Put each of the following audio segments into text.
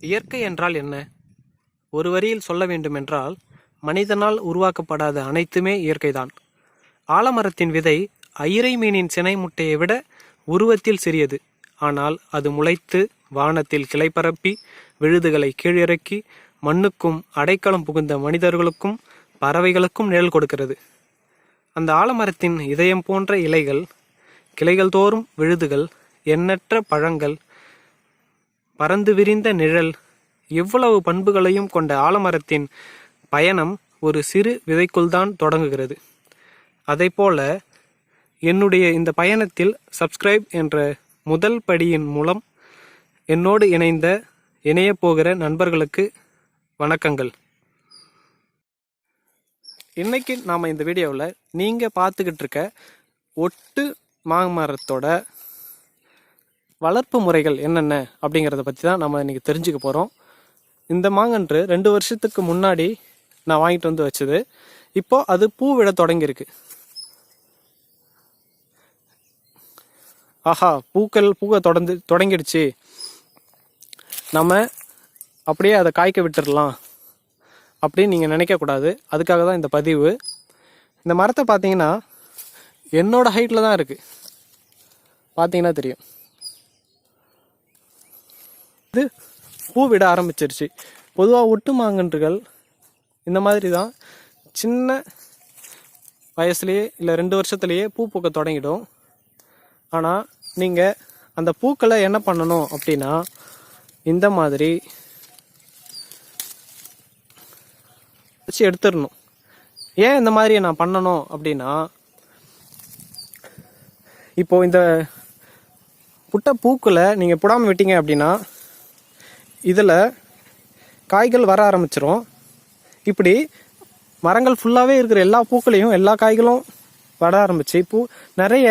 இயற்கை என்றால் என்ன? ஒரு வரியில் சொல்ல வேண்டுமென்றால் மனிதனால் உருவாக்கப்படாத அனைத்துமே இயற்கைதான். ஆலமரத்தின் விதை அயிரை மீனின் சினை முட்டையை விட உருவத்தில் சிறியது. ஆனால் அது முளைத்து வானத்தில் கிளை பரப்பி விழுதுகளை கீழிறக்கி மண்ணுக்கும் அடைக்கலம் புகுந்த மனிதர்களுக்கும் பறவைகளுக்கும் நிழல் கொடுக்கிறது. அந்த ஆலமரத்தின் இதயம் போன்ற இலைகள் கிளைகள் தோறும் விழுதுகள் எண்ணற்ற பழங்கள் பறந்து விரிந்த நிழல் எவ்வளவு பண்புகளையும் கொண்ட ஆலமரத்தின் பயணம் ஒரு சிறு விதைக்குள்தான் தொடங்குகிறது. அதைப்போல என்னுடைய இந்த பயணத்தில் சப்ஸ்கிரைப் என்ற முதல் படியின் மூலம் என்னோடு இணைந்த இணையப் போகிற நண்பர்களுக்கு வணக்கங்கள். இன்னைக்கு நாம் இந்த வீடியோவில் நீங்கள் பார்த்துக்கிட்டு இருக்க ஒட்டு மாமரத்தோட வளர்ப்பு முறைகள் என்னென்ன அப்படிங்கிறத பற்றி தான் நம்ம இன்றைக்கி தெரிஞ்சுக்க போகிறோம் இந்த மாங்கன்று ரெண்டு வருஷத்துக்கு முன்னாடி நான் வாங்கிட்டு வந்து வச்சது. இப்போ அது பூ விட தொடங்கியிருக்கு. ஆஹா பூக்கள் பூவை தொடர்ந்து தொடங்கிடுச்சு. நம்ம அப்படியே அதை காய்க்க விட்டுடலாம் அப்படின்னு நீங்கள் நினைக்கக்கூடாது. அதுக்காக தான் இந்த பதிவு. இந்த மரத்தை பார்த்தீங்கன்னா என்னோடய ஹைட்டில் தான் இருக்குது பார்த்தீங்கன்னா தெரியும். வந்து பூ விட ஆரம்பிச்சிருச்சு. பொதுவாக ஒட்டு மாங்கன்றுகள் இந்த மாதிரி தான் சின்ன வயசுலேயே இல்லை ரெண்டு வருஷத்துலேயே பூ பூக்க தொடங்கிடும். ஆனால் நீங்கள் அந்த பூக்களை என்ன பண்ணணும் அப்படின்னா இந்த மாதிரி வச்சு எடுத்துடணும். ஏன் இந்த மாதிரி நான் பண்ணணும் அப்படின்னா இப்போ இந்த புட்ட பூக்களை நீங்கள் புடாமல் விட்டீங்க அப்படின்னா இதில் காய்கள் வர ஆரம்பிச்சிரும். இப்படி மரங்கள் ஃபுல்லாகவே இருக்கிற எல்லா பூக்களையும் எல்லா காய்களும் வர ஆரம்பிச்சு பூ நிறைய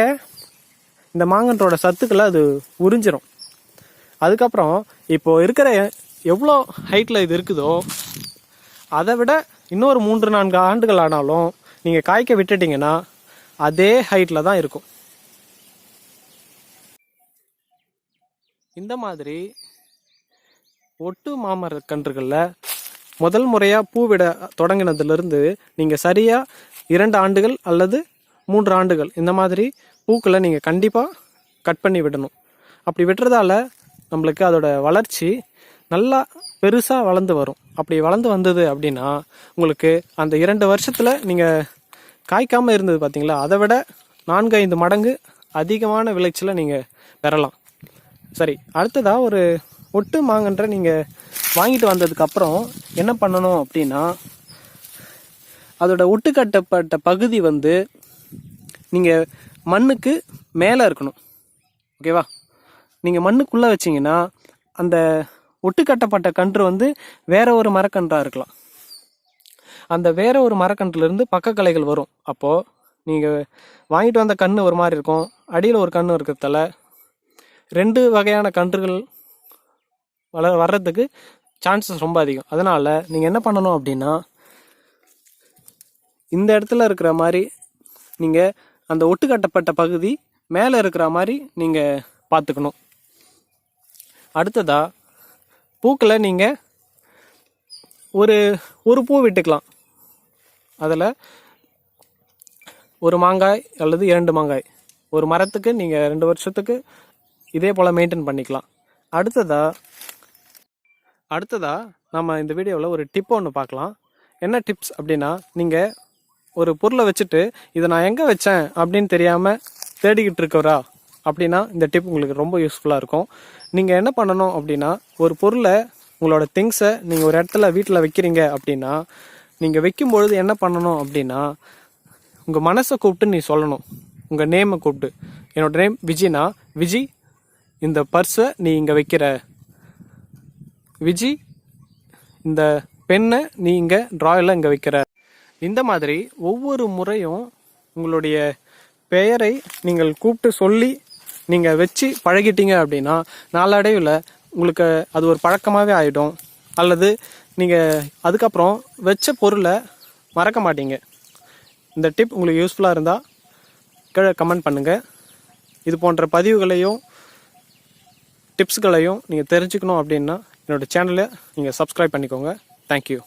இந்த மாங்கன்றோட சத்துக்களை அது உறிஞ்சிரும். அதுக்கப்புறம் இப்போ இருக்கிற எவ்வளோ ஹைட்டில் இது இருக்குதோ அதை விட இன்னொரு மூன்று நான்கு ஆண்டுகள் ஆனாலும் நீங்கள் காய்க்க விட்டுட்டீங்கன்னா அதே ஹைட்டில் தான் இருக்கும். இந்த மாதிரி ஒட்டு மாமர கன்றுகளில் முதல் முறையாக பூவிட தொடங்கினதுலேருந்து நீங்கள் சரியாக இரண்டு ஆண்டுகள் அல்லது மூன்று ஆண்டுகள் இந்த மாதிரி பூக்களை நீங்கள் கண்டிப்பாக கட் பண்ணி விடணும். அப்படி விட்டுறதால நம்மளுக்கு அதோட வளர்ச்சி நல்லா பெருசாக வளர்ந்து வரும். அப்படி வளர்ந்து வந்தது அப்படின்னா உங்களுக்கு அந்த இரண்டு வருஷத்தில் நீங்கள் காய்க்காமல் இருந்தது பார்த்தீங்களா அதை விட நான்கு ஐந்து மடங்கு அதிகமான விளைச்சலை நீங்கள் பெறலாம். சரி அடுத்ததாக ஒரு ஒட்டு மாங்கன்ற நீங்கள் வாங்கிட்டு வந்ததுக்கப்புறம் என்ன பண்ணணும் அப்படின்னா அதோட ஒட்டு கட்டப்பட்ட பகுதி வந்து நீங்கள் மண்ணுக்கு மேலே இருக்கணும். ஓகேவா நீங்கள் மண்ணுக்குள்ளே வச்சிங்கன்னா அந்த ஒட்டு கட்டப்பட்ட கன்று வந்து வேற ஒரு மரக்கன்றாக இருக்கலாம். அந்த வேற ஒரு மரக்கன்றுலேருந்து பக்க கிளைகள் வரும். அப்போது நீங்கள் வாங்கிட்டு வந்த கன்று ஒரு மாதிரி இருக்கும். அடியில் ஒரு கன்று இருக்கிறதால ரெண்டு வகையான கன்றுகள் வள வர்றதுக்கு சான்சஸ் ரொம்ப அதிகம். அதனால் நீங்கள் என்ன பண்ணணும் அப்படின்னா இந்த இடத்துல இருக்கிற மாதிரி நீங்கள் அந்த ஒட்டு கட்டப்பட்ட பகுதி மேலே இருக்கிற மாதிரி நீங்கள் பார்த்துக்கணும் அடுத்ததாக பூக்களை நீங்கள் ஒரு ஒரு பூ விட்டுக்கலாம். அதில் ஒரு மாங்காய் அல்லது இரண்டு மாங்காய். ஒரு மரத்துக்கு நீங்கள் ரெண்டு வருஷத்துக்கு இதே போல் மெயின்டைன் பண்ணிக்கலாம். அடுத்ததாக அடுத்ததாக நம்ம இந்த வீடியோவில் ஒரு டிப் ஒன்று பார்க்கலாம். என்ன டிப்ஸ் அப்படின்னா நீங்கள் ஒரு பொருளை வச்சுட்டு இதை நான் எங்கே வச்சேன்? அப்படின்னு தெரியாமல் தேடிக்கிட்டு இருக்கவரா அப்படின்னா இந்த டிப் உங்களுக்கு ரொம்ப யூஸ்ஃபுல்லாக இருக்கும். நீங்கள் என்ன பண்ணணும் அப்படின்னா ஒரு பொருளை உங்களோட திங்ஸை நீங்கள் ஒரு இடத்துல வீட்டில் வைக்கிறீங்க அப்படின்னா நீங்கள் வைக்கும்பொழுது என்ன பண்ணணும் அப்படின்னா உங்கள் மனசை கூப்பிட்டு நீ சொல்லணும். உங்கள் நேமை கூப்பிட்டு. என்னோட நேம் விஜினா விஜி இந்த பர்ஸை நீ இங்கே வைக்கிற. விஜி இந்த பெண்ணை நீ இங்கே ட்ராயில் இங்கே வைக்கிற. இந்த மாதிரி ஒவ்வொரு முறையும் உங்களுடைய பெயரை நீங்கள் கூப்பிட்டு சொல்லி நீங்கள் வச்சு பழகிட்டீங்க அப்படின்னா நாளடைவில் உங்களுக்கு அது ஒரு பழக்கமாகவே ஆகிடும் அல்லது நீங்கள் அதுக்கப்புறம் வச்ச பொருளை மறக்க மாட்டீங்க. இந்த டிப் உங்களுக்கு யூஸ்ஃபுல்லாக இருந்தால் கீழே கமெண்ட் பண்ணுங்கள் இது போன்ற பதிவுகளையும் டிப்ஸ்களையும் நீங்கள் தெரிஞ்சுக்கணும் அப்படின்னா என்னோட சேனலை நீங்கள் சப்ஸ்கிரைப் பண்ணிக்கோங்க. தேங்க்யூ